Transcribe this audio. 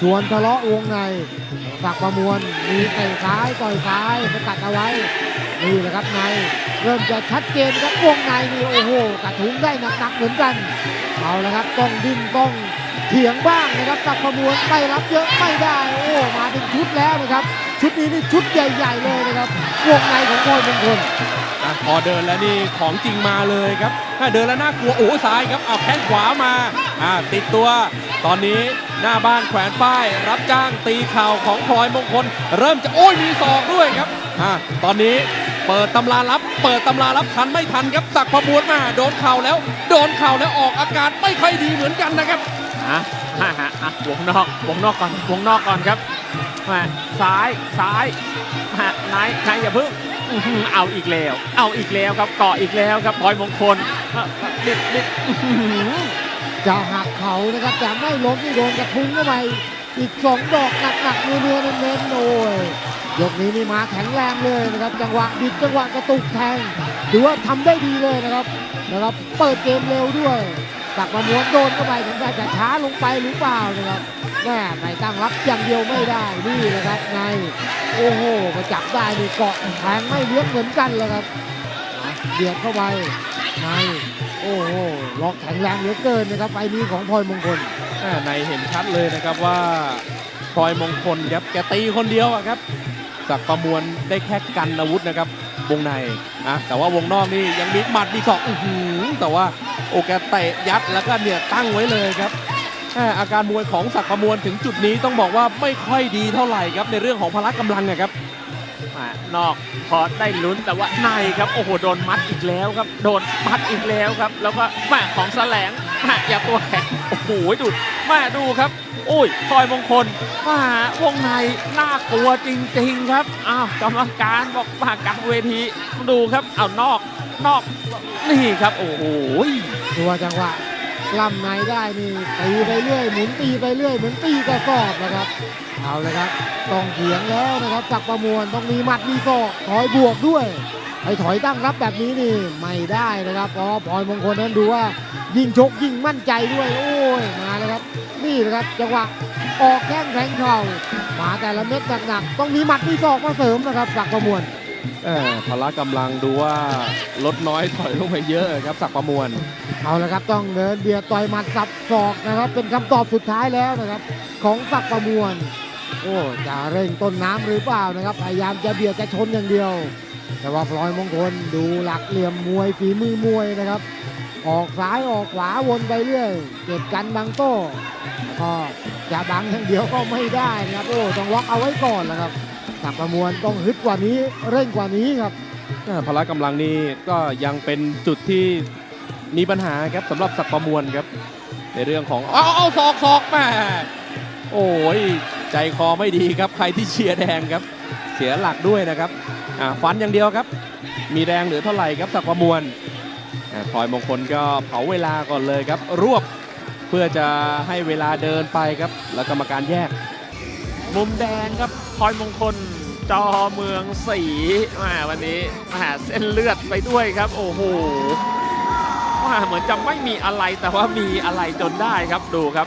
ชวนทะเลาะวงในฝักประมวลมีเตะซ้ายต่อยซ้ายสกัดเอาไว้นี่แหละครับในเริ่มจะชัดเจนครับวงในนี่โอ้โหกระทุ้งได้หนักๆเหมือนกันเอาละครับต้องดิ้นต้องเถียงบ้างนะครับฝักประมวลไม่รับเยอะไม่ได้โอ้มาเป็นชุดแล้วนะครับ ชุดนี้นี่ชุดใหญ่ ๆ เลยนะครับวงในของพลอยมงคลพอเดินแล้วนี่ของจริงมาเลยครับถ้าเดินแล้วน่ากลัวโอ้ซ้ายครับเอาแข้งขวามาอ่าติดตัวตอนนี้ หน้าบ้านแขวนป้าย รับจ้างตีเข่าของพลอยมงคล เริ่มจะโอ้ยมีศอกด้วยครับอ่าตอนนี้เปิดตำรารับ เปิดตำรารับทันไม่ทันครับสักประมวลมาโดนเข่าแล้ว โดนเข่าแล้วออกอาการไม่ค่อยดีเหมือนกันนะครับอะฮ่าฮ่าอะวงนอกวงนอกก่อนวงนอกก่อนครับมาซ้ายซ้ายฮะนายนายอย่าเพิ่งอื้อหือเอาอีกแล้ว เอาอีกแล้วครับเกาะอีกแล้วครับพลอยมงคลอะนิดนิดอื้อหือ จะหักเขานะครับแต่ไม่ล้มนี่โดนกระทุ้งเข้าไปอีกสองดอกหนักๆเนื้อเน้นๆโอ้ยยกนี้นี่มาแข็งแรงเลยนะครับ จังหวะบิดจังหวะกระตุกแทงถือว่าทำได้ดีเลยนะครับนะครับ เปิดเกมเร็วด้วยตักประมวลโดนเข้าไปถึงจะช้าลงไปหรือเปล่านะครับแม่ไปตั้งรับอย่างเดียวไม่ได้นี่แหละครับในโอ้โหมาจับได้นี่เกาะแทงไม่เลี้ยงเหมือนกันเลยครับเบียดเข้าไป ในโอ้โหล็อกแข็งแรงเหลือเกินนะครับไฟนี้ของพลอยมงคลในเห็นชัดเลยนะครับว่าพลอยมงคลครับแกตีคนเดียวอะครับสักประมวลได้แค่กันอาวุธนะครับวงในอะแต่ว่าวงนอกนี่ยังมีหมัดมีศอกอื้อหือแต่ว่าโอแกเตะยัดแล้วก็เนี่ยตั้งไว้เลยครับอาการมวยของสักประมวลถึงจุดนี้ต้องบอกว่าไม่ค่อยดีเท่าไหร่ครับในเรื่องของพละกำลังนะครับ นอกพอได้ลุ้นแต่ว่าในครับโอ้โหโดนมัดอีกแล้วครับ โดนมัดอีกแล้วครับ แล้วก็แม่ของแสลงแม่อย่าตัวแข็งโอ้โหดูแม่ดูครับโอ้ยพลอยมงคลมาวงในน่ากลัวจริง ๆ ครับอ้าวกรรมการบอกมากลางเวทีดูครับเอานอกนอกนี่ครับ โอ้โหตัวจังหวะ ล่ำในได้นี่ตีไปเรื่อยหมุนตีไปเรื่อยเหมือนตีกระสอบนะครับ เอาเลยครับต้องเถียงแล้วนะครับจักประมวลต้องมีหมัดมีศอกถอยบวกด้วยไอ้ถอยตั้งรับแบบนี้นี่ไม่ได้นะครับเพราะพลอยมงคลนั้นดูว่ายิ่งชกยิ่งมั่นใจด้วยโอ้ยมาเลยครับ นี่นะครับจังหวะออกแข้งแทงเข่ามาแต่ละเม็ดหนักๆต้องมีหมัดมีศอกมาเสริมนะครับจักประมวล พละกำลังดูว่าลดน้อยถอยลงไปเยอะครับสักประมวล เอาละครับต้องเดินเบียดต่อยหมัดสับศอกนะครับ เป็นคำตอบสุดท้ายแล้วนะครับ ของศักประมวล โอ้จะเร่งต้นน้ำหรือเปล่านะครับพยายามจะเบียดจะชนอย่างเดียว แต่ว่าพลอยมงคลดูหลักเหลี่ยมมวยฝีมือมวยนะครับ ออกซ้ายออกขวาวนไปเรื่อยเก็บกันบังโต้ก็จะบังอย่างเดียวก็ไม่ได้นะครับโอ้ต้องล็อกเอาไว้ก่อนแล้วครับ ศักดิ์ประมวลต้องฮึดกว่านี้เร่งกว่านี้ครับพละกำลังนี่ก็ยังเป็นจุดที่มีปัญหาครับสำหรับสักประมวลครับ ในเรื่องของเอาเอาศอกศอกแม่โอ้ยใจคอไม่ดีครับใครที่เชียร์แดงครับ เสียหลักด้วยนะครับฟันอย่างเดียวครับ มีแรงเหลือเท่าไหร่ครับสักประมวลอ่าพลอยมงคลก็เผาเวลาก่อนเลยครับ รวบเพื่อจะให้เวลาเดินไปครับ แล้วกรรมการแยก มุมแดงครับพลอยมงคลจอเมืองสีมาวันนี้แหมาเส้นเลือดไปด้วยครับ โอ้โหแหมาเหมือนจะไม่มีอะไรแต่ว่ามีอะไรจนได้ครับดูครับ